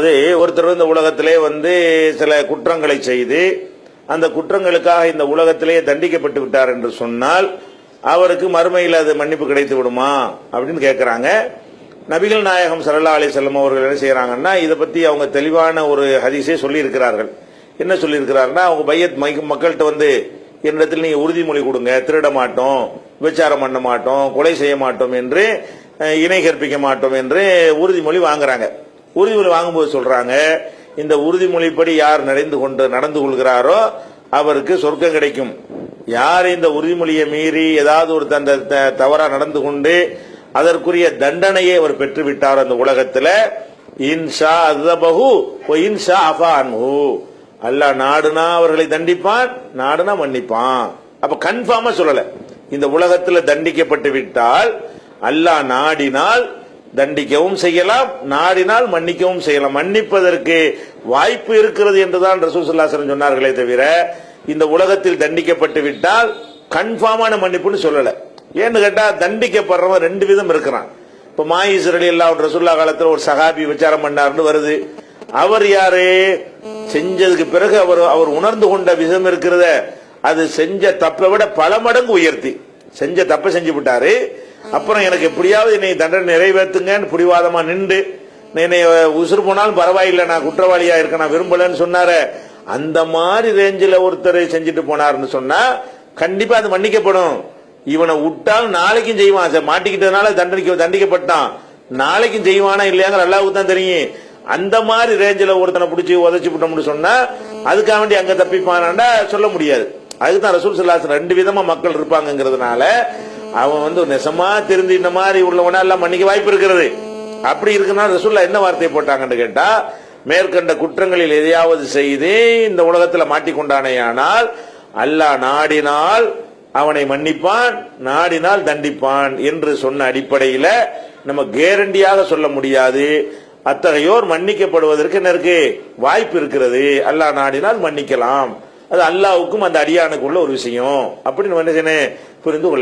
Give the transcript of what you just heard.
அது ஒருத்தர் இந்த உலகத்திலே வந்து சில குற்றங்களை செய்து அந்த குற்றங்களுக்காக இந்த உலகத்திலேயே தண்டிக்கப்பட்டு விட்டார் என்று சொன்னால் அவருக்கு மறுமையில் அது மன்னிப்பு கிடைத்து விடுமா அப்படின்னு கேட்கிறாங்க நபிகள் நாயகம் சரல்லா அலி செல்லம் அவர்கள் என்ன செய்யறாங்கன்னா இதை பத்தி அவங்க தெளிவான ஒரு ஹதீஸே சொல்லியிருக்கிறார்கள். என்ன சொல்லியிருக்கிறாருன்னா அவங்க பையத் மக்கள்கிட்ட வந்து என்னிடத்தில் நீங்க உறுதிமொழி கொடுங்க திருட மாட்டோம் விபச்சாரம் பண்ண மாட்டோம் கொலை செய்ய மாட்டோம் என்று இணை கற்பிக்க மாட்டோம் என்று உறுதிமொழி வாங்குறாங்க. உறுதிமொழி வாங்கும்போது சொல்றாங்க இந்த உறுதிமொழிப்படி யார் நடந்து கொண்டு நடந்து கொள்கிறாரோ அவருக்கு சொர்க்கம் கிடைக்கும். யார் இந்த உறுதிமொழியை மீறி ஏதாவது ஒரு தந்த த- தவறா நடந்து கொண்டு அதற்குரிய தண்டனையை அவர் பெற்று விட்டார் அந்த உலகத்தில் இன்ஷா அஸ்தபஹு இன்ஷா அஃபா அல்லாஹ் நாடுனா அவர்களை தண்டிப்பான் நாடுனா மன்னிப்பான். அப்ப கன்ஃபார்மா சொல்லல. இந்த உலகத்தில் தண்டிக்கப்பட்டு விட்டால் அல்லாஹ் நாடினால் தண்டிக்கவும் செய்யலாம் நாடினால் மன்னிக்கவும் செய்யலாம். மன்னிப்பதற்கு வாய்ப்பு இருக்கிறது என்றுதான் ரசூசல்லாசன் சொன்னார்களே தவிர இந்த உலகத்தில் தண்டிக்கப்பட்டு விட்டால் கன்ஃபார்மான மன்னிப்புன்னு சொல்லல. ஏன்னு கேட்டா தண்டிக்கப்படுறவன் ரெண்டு விதம் இருக்கிறான். இப்ப மாயிசரலி எல்லாம் ரசுல்லா காலத்தில் ஒரு சகாபி விசாரம் பண்ணார்னு வருது. அவர் யாரு? செஞ்சதுக்கு பிறகு அவர் அவர் உணர்ந்து கொண்ட விதம் இருக்கிறத அது செஞ்ச தப்பை விட பல மடங்கு உயர்த்தி. செஞ்ச தப்பை செஞ்சு விட்டாரு. அப்புறம் எனக்கு எப்படியாவது என்னை தண்டனை நிறைவேற்றுங்கன்னு பிடிவாதமா நின்று என்னை உசுறு போனாலும் பரவாயில்லை நான் குற்றவாளியா இருக்க நான் விரும்பலன்னு சொன்னாரு அந்த மாதிரி ரேஞ்சில் ஒருத்தரை செஞ்சுட்டு போனாருன்னு சொன்னா கண்டிப்பா அது மன்னிக்கப்படும். இவனை விட்டால் நாளைக்கும் செய்வான் சார் மாட்டிக்கிட்டதுனால தண்டனைக்கு தண்டிக்கப்பட்டான். நாளைக்கும் செய்வானா இல்லையாங்கிற அல்லாவுக்கு தான் தெரியும். அந்த மாதிரி ரேஞ்சில் ஒருத்தனை பிடிச்சி உதச்சி விட்டோம்னு சொன்னா அதுக்காக வேண்டி அங்க தப்பிப்பானாண்டா சொல்ல முடியாது. அதுதான் ரசூல் சல்லாசன் ரெண்டு விதமா மக்கள் இருப்பாங்கங்கிறதுனால அவன் வந்து நெசமா திருந்தி இந்த மாதிரி உள்ளவனா எல்லாம் மன்னிக்க வாய்ப்பு இருக்கிறது. அப்படி இருக்குன்னா ரசூல்லா என்ன வார்த்தையை போட்டாங்கன்னு கேட்டா மேற்கண்ட குற்றங்களில் எதையாவது செய்து இந்த உலகத்துல மாட்டிக்கொண்டானேயானால் அல்லாஹ் நாடினால் அவனை மன்னிப்பான் நாடினால் தண்டிப்பான் என்று சொன்ன அடிப்படையில நம்ம கேரண்டியாக சொல்ல முடியாது. அத்தகையோர் மன்னிக்கப்படுவதற்கு என்ன இருக்கு? வாய்ப்பு இருக்கிறது. அல்லாஹ் நாடினால் மன்னிக்கலாம். அது அல்லாவுக்கும் அந்த அடியானுக்குள்ள ஒரு விஷயம். அப்படின்னு நம்ம என்ன புரிந்து கொள்ள